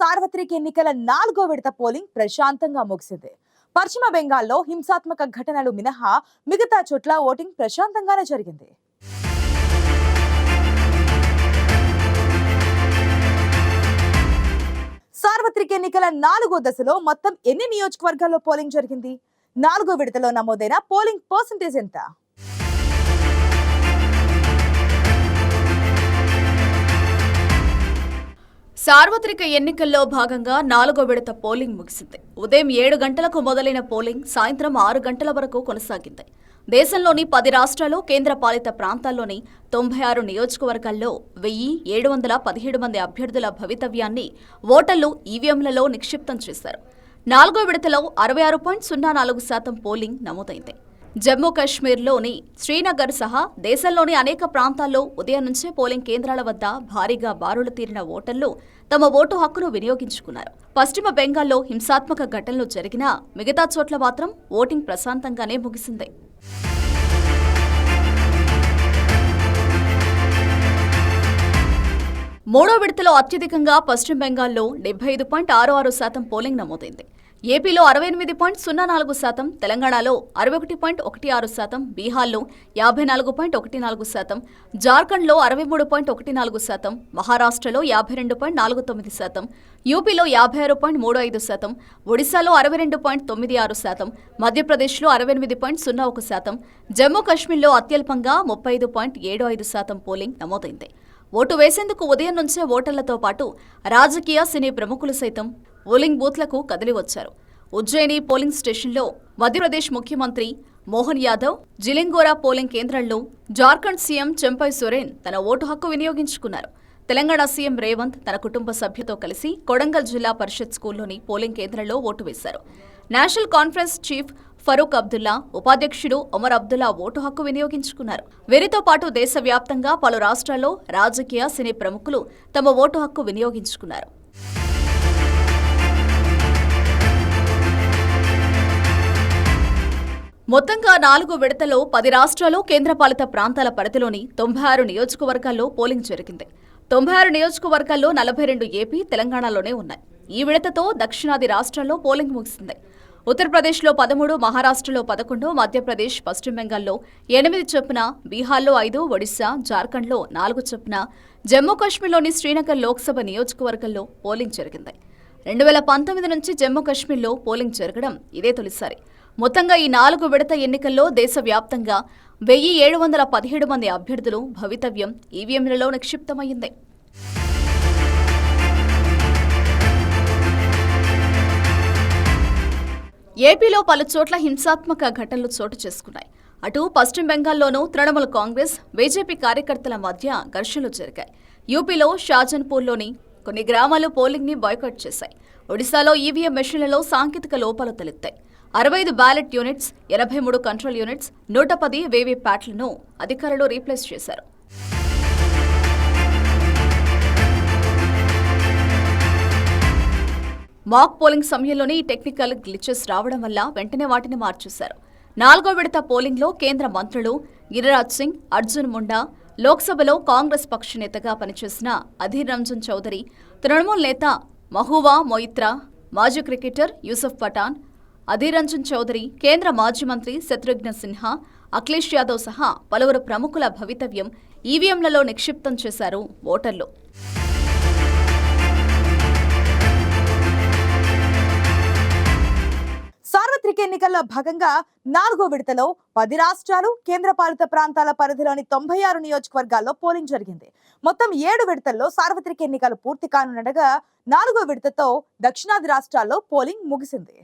సార్వత్రిక ఎన్నికల నాలుగో విడత పోలింగ్ ప్రశాంతంగా ముగిసింది. పశ్చిమ బెంగాల్లో హింసాత్మక ఘటనలు మినహా మిగతా చోట్ల ఓటింగ్ ప్రశాంతంగానే జరిగింది. సార్వత్రిక ఎన్నికల నాలుగో దశలో మొత్తం ఎన్ని నియోజకవర్గాల్లో పోలింగ్ జరిగింది? నాలుగో విడతలో నమోదైన పోలింగ్ పర్సంటేజ్ ఎంత? సార్వత్రిక ఎన్నికల్లో భాగంగా నాలుగో విడత పోలింగ్ ముగిసింది. ఉదయం ఏడు గంటలకు మొదలైన పోలింగ్ సాయంత్రం ఆరు గంటల వరకు కొనసాగింది. దేశంలోని పది రాష్ట్రాలు కేంద్ర పాలిత ప్రాంతాల్లోని తొంభై ఆరు నియోజకవర్గాల్లో వెయ్యి ఏడు వందల పదిహేడు మంది అభ్యర్థుల భవితవ్యాన్ని ఓటర్లు ఈవీఎంలలో నిక్షిప్తం చేశారు. నాలుగో విడతలో అరవై ఆరు పాయింట్ సున్నా నాలుగు శాతం పోలింగ్ నమోదైంది. జమ్మూ కాశ్మీర్లోని శ్రీనగర్ సహా దేశంలోని అనేక ప్రాంతాల్లో ఉదయం నుంచే పోలింగ్ కేంద్రాల వద్ద భారీగా బారులు తీరిన ఓటర్లు తమ ఓటు హక్కును వినియోగించుకున్నారు. పశ్చిమ బెంగాల్లో హింసాత్మక ఘటనలు జరిగినా మిగతా చోట్ల మాత్రం ఓటింగ్ ప్రశాంతంగానే ముగిసింది. మూడో విడతలో అత్యధికంగా పశ్చిమ బెంగాల్లో డెబ్బై ఐదు పాయింట్ ఆరు ఆరు శాతం పోలింగ్ నమోదైంది. ఏపీలో అరవై ఎనిమిది పాయింట్ సున్నా నాలుగు శాతం తెలంగాణలో అరవై ఒకటి పాయింట్ ఒకటి ఆరు శాతం బీహార్లో యాభై నాలుగు పాయింట్ ఒకటి నాలుగు శాతం జార్ఖండ్లో అరవై మూడు పాయింట్ ఒకటి నాలుగు శాతం మహారాష్ట్రలో యాభై రెండు పాయింట్ నాలుగు తొమ్మిది శాతం యూపీలో యాభై ఆరు పాయింట్ మూడు ఐదు శాతం ఒడిశాలో అరవై రెండు పాయింట్ తొమ్మిది ఆరు శాతం మధ్యప్రదేశ్లో అరవై ఎనిమిది పాయింట్ సున్నా ఒక శాతం జమ్మూ కాశ్మీర్లో అత్యల్పంగా ముప్పై ఐదు పాయింట్ ఏడు ఐదు శాతం పోలింగ్ నమోదైంది. ఓటు వేసేందుకు ఉదయం నుంచే ఓటర్లతో పాటు రాజకీయ సినీ ప్రముఖులు సైతం పోలింగ్ బూత్లకు కదిలి వచ్చారు. ఉజ్జయిని పోలింగ్ స్టేషన్లో మధ్యప్రదేశ్ ముఖ్యమంత్రి మోహన్ యాదవ్ జిలింగోరా పోలింగ్ కేంద్రంలో జార్ఖండ్ సీఎం చెంపై సొరేన్ తన ఓటు హక్కు వినియోగించుకున్నారు. తెలంగాణ సీఎం రేవంత్ తన కుటుంబ సభ్యుతో కలిసి కొడంగల్ జిల్లా పరిషత్ స్కూల్లోని పోలింగ్ కేంద్రంలో ఓటు వేశారు. National conference chief Farooq Abdullah ఉపాధ్యక్షుడు ఒమర్ అబ్దుల్లా ఓటు హక్కు వినియోగించుకున్నారు. వీరితో పాటు దేశవ్యాప్తంగా పలు రాష్ట్రాల్లో రాజకీయ సినీ ప్రముఖులు తమ ఓటు హక్కు వినియోగించుకున్నారు. మొత్తంగా నాలుగు విడతలో పది రాష్ట్రాలు కేంద్రపాలిత ప్రాంతాల పరిధిలోని తొంభై ఆరు నియోజకవర్గాల్లో పోలింగ్ జరిగింది. తొంభై ఆరు నియోజకవర్గాల్లో నలభై రెండు ఏపీ తెలంగాణలోనే ఉన్నాయి. ఈ విడతతో దక్షిణాది రాష్ట్రాల్లో పోలింగ్ ముగిసింది. ఉత్తరప్రదేశ్లో పదమూడు మహారాష్ట్రలో పదకొండు మధ్యప్రదేశ్ పశ్చిమ బెంగాల్లో ఎనిమిది చొప్పున బీహార్లో ఐదు ఒడిశా జార్ఖండ్లో నాలుగు చొప్పున జమ్మూ కాశ్మీర్లోని శ్రీనగర్ లోక్సభ నియోజకవర్గంలో పోలింగ్ జరిగింది. రెండు వేల పంతొమ్మిది నుంచి జమ్మూ కాశ్మీర్లో పోలింగ్ జరగడం ఇదే తొలిసారి. మొత్తంగా ఈ నాలుగు విడత ఎన్నికల్లో దేశవ్యాప్తంగా వెయ్యి ఏడు వందల పదిహేడు మంది అభ్యర్థులు భవితవ్యం ఈవీఎంలలో నిక్షిప్తమైంది ఏపీలో పలు చోట్ల హింసాత్మక ఘటనలు చోటు చేసుకున్నాయి. అటు పశ్చిమ బెంగాల్లోనూ తృణమూల్ కాంగ్రెస్ బీజేపీ కార్యకర్తల మధ్య ఘర్షణలు జరిగాయి. యూపీలో షాజన్పూర్లోని కొన్ని గ్రామాలు పోలింగ్ని బాయ్కాట్ చేశాయి. ఒడిశాలో ఈవీఎం మెషిన్లలో సాంకేతిక లోపాలు తలెత్తాయి. అరవై ఐదు బ్యాలెట్ యూనిట్స్ ఎనభై మూడు కంట్రోల్ యూనిట్స్ నూట పది వేవీ ప్యాట్లను అధికారులు రీప్లేస్ చేశారు. మాక్ పోలింగ్ సమయంలోనే ఈ టెక్నికల్ గ్లిచెస్ రావడం వల్ల వెంటనే వాటిని మార్చేశారు. నాలుగో విడత పోలింగ్లో కేంద్ర మంత్రులు గిరిరాజ్ సింగ్ అర్జున్ ముండా లోక్సభలో కాంగ్రెస్ పక్ష నేతగా పనిచేసిన అధీర్ రంజన్ చౌదరి తృణమూల్ నేత మహువా మొయిత్రా మాజీ క్రికెటర్ యూసఫ్ పఠాన్ అధీర్ రంజన్ చౌదరి కేంద్ర మాజీ మంత్రి శత్రుఘ్న సిన్హా అఖిలేష్ యాదవ్ సహా పలువురు ప్రముఖుల భవితవ్యం ఈవీఎంలలో నిక్షిప్తం చేశారు ఓటర్లు. సార్వత్రిక ఎన్నికల్లో భాగంగా నాలుగో విడతలో పది రాష్ట్రాలు కేంద్రపాలిత ప్రాంతాల పరిధిలోని తొంభై ఆరు నియోజకవర్గాల్లో పోలింగ్ జరిగింది. మొత్తం ఏడు విడతల్లో సార్వత్రిక ఎన్నికలు పూర్తి కానుండగా నాలుగో విడతతో దక్షిణాది రాష్ట్రాల్లో పోలింగ్ ముగిసింది.